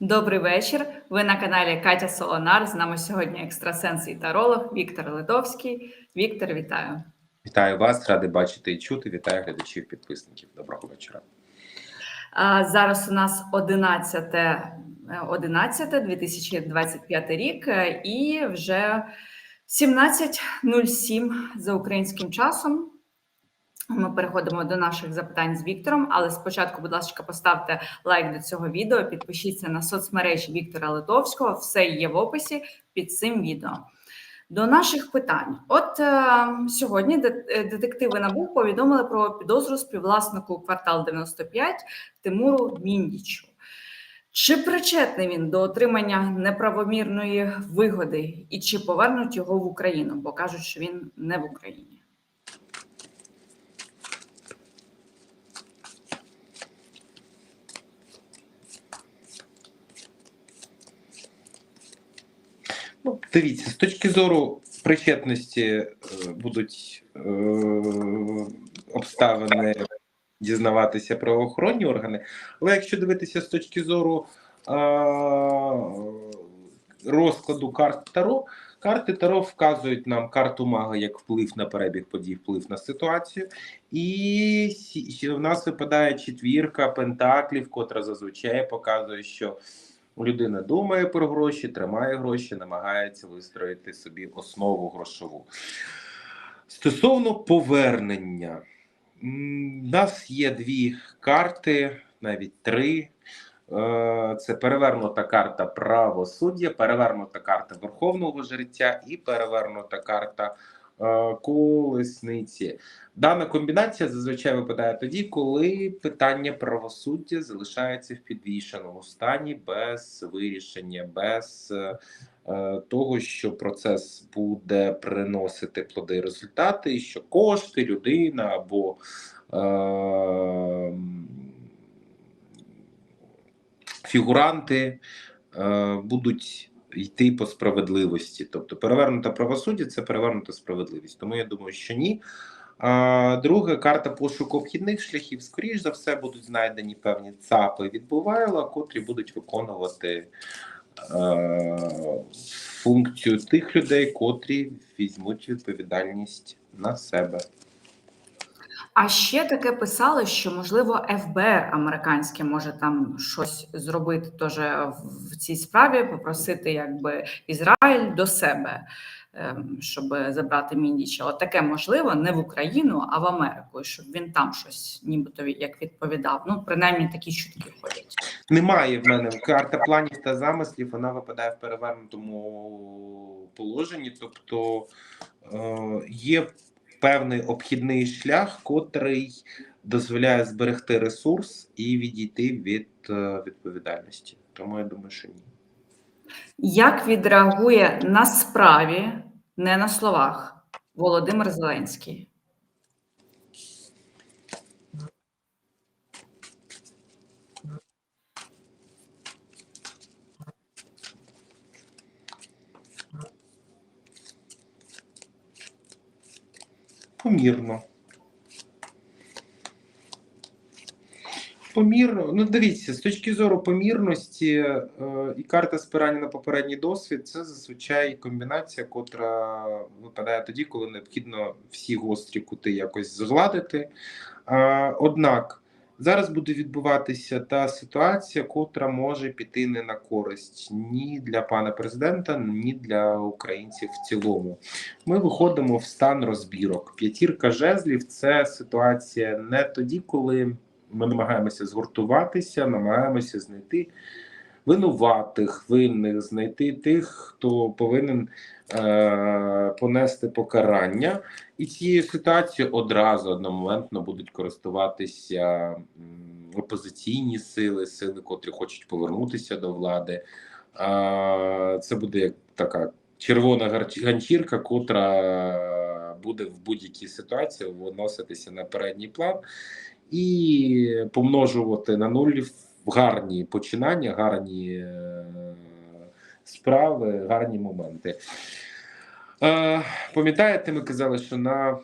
Добрий вечір. Ви на каналі Катя Солонар. З нами сьогодні екстрасенс і таролог Віктор Литовський. Віктор, вітаю. Вітаю вас, радий бачити і чути. Вітаю глядачів, підписників. Доброго вечора. А, Зараз у нас 11, е, 11 2025 рік, е, і вже 17.07 за українським часом. Ми переходимо до наших запитань з Віктором, але спочатку, будь ласка, поставте лайк до цього відео, підпишіться на соцмережі Віктора Литовського. Все є в описі під цим відео. До наших питань. От е, сьогодні е, детективи НАБУ повідомили про підозру співвласнику квартал 95 Тимуру Міндічу. Чи причетний він до отримання неправомірної вигоди і чи повернуть його в Україну? Бо кажуть, що він не в Україні. Ну, дивіться, з точки зору причетності е, будуть е, обставини дізнаватися правоохоронні органи. Але якщо дивитися з точки зору е, розкладу карт Таро, карти Таро вказують нам карту мага як вплив на перебіг подій, вплив на ситуацію. І в нас випадає четвірка пентаклів, котра зазвичай показує, що людина думає про гроші, тримає гроші, намагається вистроїти собі основу грошову. Стосовно повернення, у нас є дві карти, навіть три. Е, Це перевернута карта правосуддя, перевернута карта верховного життя і перевернута карта колесниці. Дана комбінація зазвичай випадає тоді, коли питання правосуддя залишається в підвішеному стані без вирішення, без е, е, того, що процес буде приносити плоди результати, і що кошти, людина або е, фігуранти е, будуть йти по справедливості. Тобто перевернута правосуддя це перевернута справедливість. Тому я думаю, що ні. А, друге, карта пошуку обхідних шляхів. Скоріш за все, будуть знайдені певні ЦАПи від Бувайла, котрі будуть виконувати е, функцію тих людей, котрі візьмуть відповідальність на себе. А ще таке писали, що можливо ФБР американське може там щось зробити теж в цій справі, попросити якби Ізраїль до себе, ем, щоб забрати Міндіча. От таке можливо не в Україну, а в Америку, щоб він там щось, нібито як відповідав. Ну принаймні такі чутки ходять. Немає в мене карта планів та замислів, вона випадає в перевернутому положенні, тобто е, є певний обхідний шлях, котрий дозволяє зберегти ресурс і відійти від е, відповідальності. Тому я думаю, що ні. Як відреагує на справі, не на словах, Володимир Зеленський? Помірно. Помірно, ну дивіться, з точки зору помірності е, і карта спирання на попередній досвід це зазвичай комбінація, котра випадає тоді, коли необхідно всі гострі кути якось згладити. Е, однак зараз буде відбуватися та ситуація, котра може піти не на користь ні для пана президента, ні для українців в цілому. Ми виходимо в стан розбірок. П'ятірка жезлів це ситуація не тоді, коли ми намагаємося згуртуватися, намагаємося знайти винуватих, винних, знайти тих, хто повинен е- понести покарання. І цією ситуацією одразу одномоментно будуть користуватися опозиційні сили, сили, котрі хочуть повернутися до влади. Е- це буде як така червона ганчірка, котра буде в будь-якій ситуації виноситися на передній план і помножувати на нуль в гарні починання, гарні е, справи, гарні моменти. Е, пам'ятаєте, ми казали, що на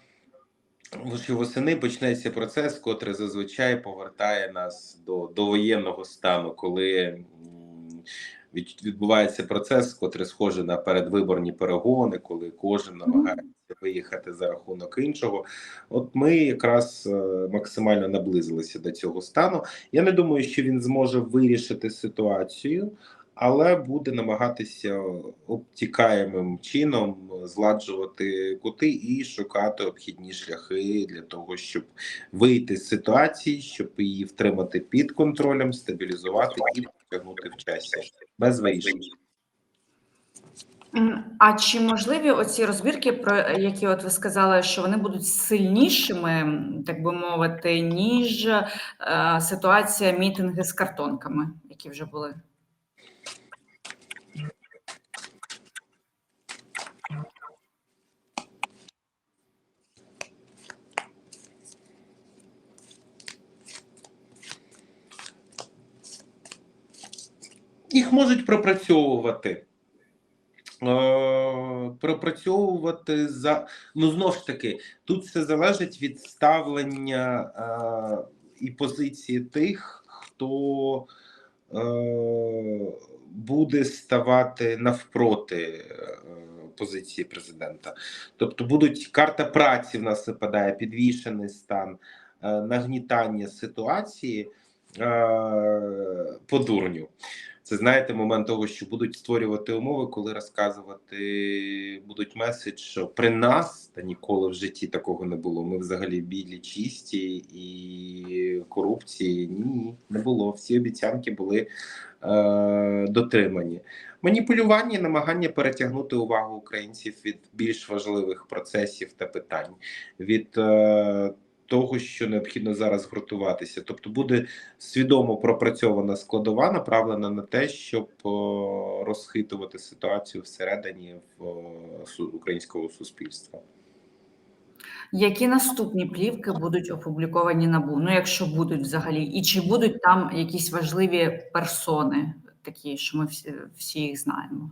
що восени почнеться процес, котрий зазвичай повертає нас до, до воєнного стану, коли відбувається процес, котрий схожий на передвиборні перегони, коли кожен намагається виїхати за рахунок іншого. От ми якраз е, максимально наблизилися до цього стану. Я не думаю, що він зможе вирішити ситуацію, але буде намагатися обтікаємим чином зладжувати кути і шукати обхідні шляхи для того, щоб вийти з ситуації, щоб її втримати під контролем, стабілізувати і потягнути в часі без вирішень. А чи можливі оці розбірки, про які от ви сказали, що вони будуть сильнішими, так би мовити, ніж е, ситуація мітинги з картонками, які вже були? Їх можуть пропрацьовувати. Е, пропрацьовувати за ну знову ж таки, тут все залежить від ставлення е, і позиції тих, хто е, буде ставати навпроти е, позиції президента. Тобто будуть карта праці в нас випадає, підвішений стан, е, нагнітання ситуації е, по дурню. Це знаєте, момент того, що будуть створювати умови, коли розказувати будуть меседж, що при нас та ніколи в житті такого не було. Ми взагалі білі, чисті і корупції ні, не було. Всі обіцянки були е, дотримані. Маніпулювання, намагання перетягнути увагу українців від більш важливих процесів та питань. від е, того, що необхідно зараз гуртуватися, тобто буде свідомо пропрацьована складова, направлена на те, щоб розхитувати ситуацію всередині в, українського суспільства. Які наступні плівки будуть опубліковані НАБУ? Ну, якщо будуть взагалі, і чи будуть там якісь важливі персони, такі, що ми всі, всі їх знаємо?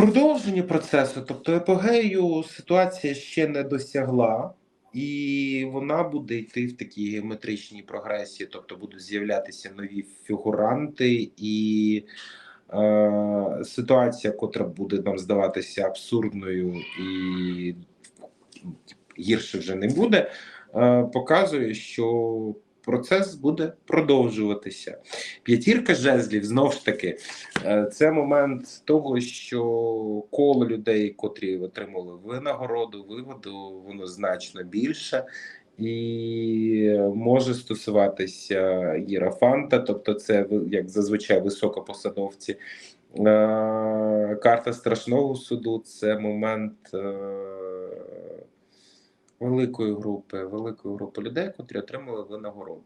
Продовження процесу, тобто епогею, ситуація ще не досягла, і вона буде йти в такій геометричній прогресії, тобто будуть з'являтися нові фігуранти, і е, ситуація, котра буде нам здаватися абсурдною і гірше вже не буде, е, показує, що процес буде продовжуватися. П'ятірка жезлів знову ж таки. Е, Це момент того, що коло людей, котрі отримали винагороду, виводу, воно значно більше. І може стосуватися єрофанта, тобто це як зазвичай високопосадовці. Е, Карта страшного суду це момент е, великої групи, великої групи людей, котрі отримали винагороду.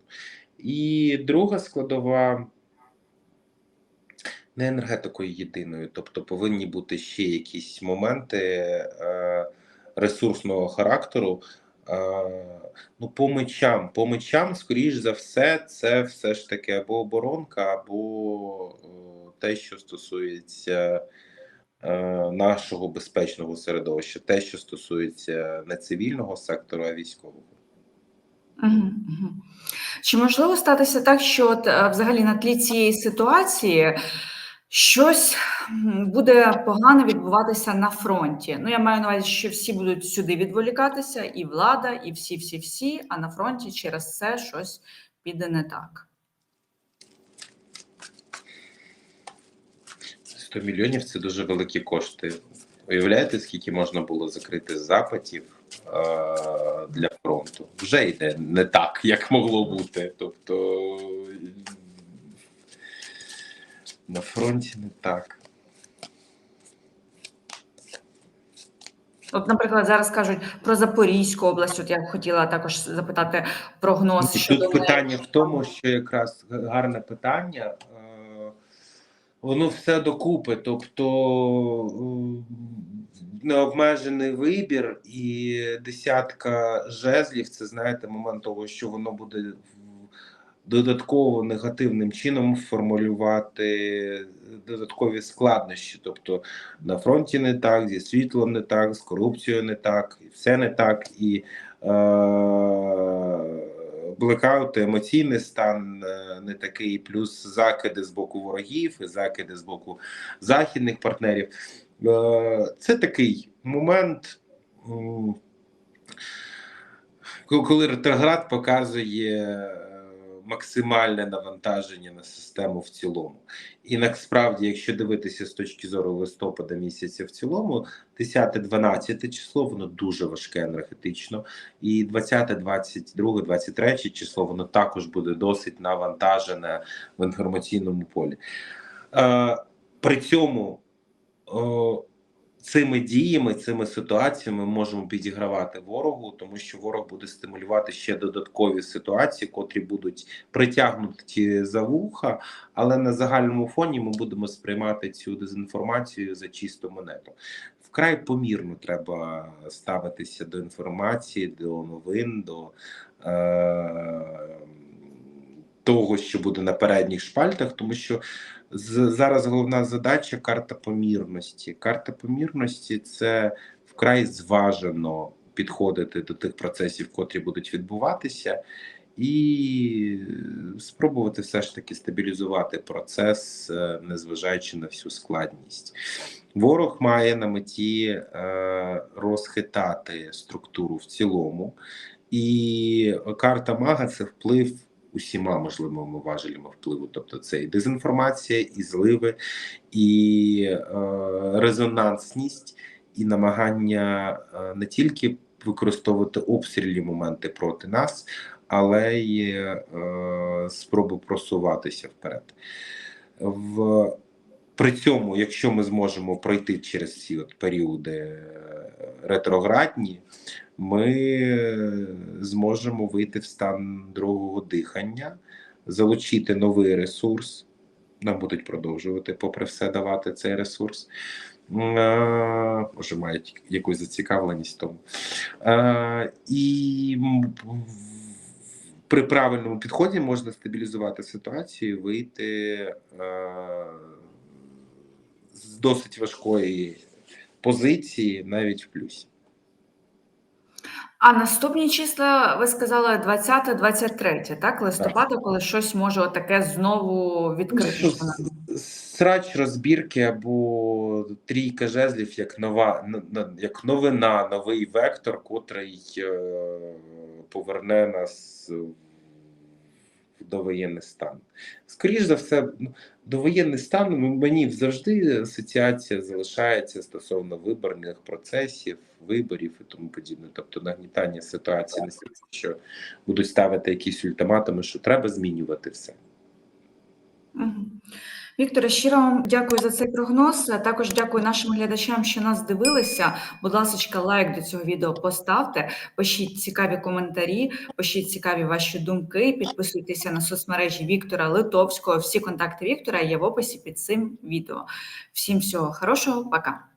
І друга складова не енергетикою єдиною, тобто повинні бути ще якісь моменти е, ресурсного характеру. Е, ну, по мечам, по мечам, скоріш за все, це все ж таки або оборонка, або е, те, що стосується нашого безпечного середовища, те, що стосується не цивільного сектору, а військового. Чи можливо статися так, що от, е, взагалі на тлі цієї ситуації щось буде погано відбуватися на фронті? Ну, я маю на увазі, що всі будуть сюди відволікатися, і влада, і всі, всі, всі, а на фронті через це щось піде не так. 100 мільйонів це дуже великі кошти. Уявляєте, скільки можна було закрити запитів е, для фронту? Вже йде не так, як могло бути. Тобто на фронті не так. От, наприклад, зараз кажуть про Запорізьку область. От я б хотіла також запитати прогноз Ну, щодо питання в тому, що якраз гарне питання. Е, воно все докупи. Тобто м, необмежений вибір і десятка жезлів. Це знаєте, момент того, що воно буде додатково негативним чином формулювати додаткові складнощі. Тобто на фронті не так, зі світлом не так, з корупцією не так, і все не так. І е, блекаути, емоційний стан е, не такий, плюс закиди з боку ворогів, і закиди з боку західних партнерів. Е, Це такий момент, коли ретроград показує максимальне навантаження на систему в цілому. І насправді, якщо дивитися з точки зору листопада місяця в цілому, 10-12 число воно дуже важке енергетично, і 20, 22, 23 число воно також буде досить навантажене в інформаційному полі. Е, при цьому цими діями, цими ситуаціями ми можемо підігравати ворогу, тому що ворог буде стимулювати ще додаткові ситуації, котрі будуть притягнуті за вуха, але на загальному фоні ми будемо сприймати цю дезінформацію за чисту монету. Вкрай помірно треба ставитися до інформації, до новин, до е- того, що буде на передніх шпальтах, тому що зараз головна задача карта помірності. Карта помірності це вкрай зважено підходити до тих процесів, котрі будуть відбуватися, і спробувати все ж таки стабілізувати процес, е, незважаючи на всю складність. Ворог має на меті е, розхитати структуру в цілому, і карта мага це вплив усіма можливими важелями впливу. Тобто це і дезінформація, і зливи, і е, резонансність, і намагання е, не тільки використовувати обстрільні моменти проти нас, але й е, спроби просуватися вперед. В при цьому, якщо ми зможемо пройти через ці от періоди е, ретроградні, ми зможемо вийти в стан другого дихання, залучити новий ресурс. Нам будуть продовжувати, попри все, давати цей ресурс. Е, Може, мають якусь зацікавленість тому. Е, І при правильному підході можна стабілізувати ситуацію, вийти е, з досить важкої позиції навіть в плюсі. А наступні числа ви сказали 20-23, так? Листопада, коли щось може отаке знову відкрити. відкритися. Срач розбірки або трійка жезлів як нова, як новина, новий вектор, котрий е, поверне нас довоєнний стан. Скоріше за все, ну, довоєнний стан мені завжди асоціація залишається стосовно виборних процесів, виборів і тому подібне. Тобто нагнітання ситуації, що будуть ставити якісь ультиматуми, що треба змінювати все. Мгм. Вікторе, щиро вам дякую за цей прогноз. Також дякую нашим глядачам, що нас дивилися. Будь ласка, лайк до цього відео поставте, пишіть цікаві коментарі, пишіть цікаві ваші думки, підписуйтеся на соцмережі Віктора Литовського. Всі контакти Віктора є в описі під цим відео. Всім всього хорошого, пока.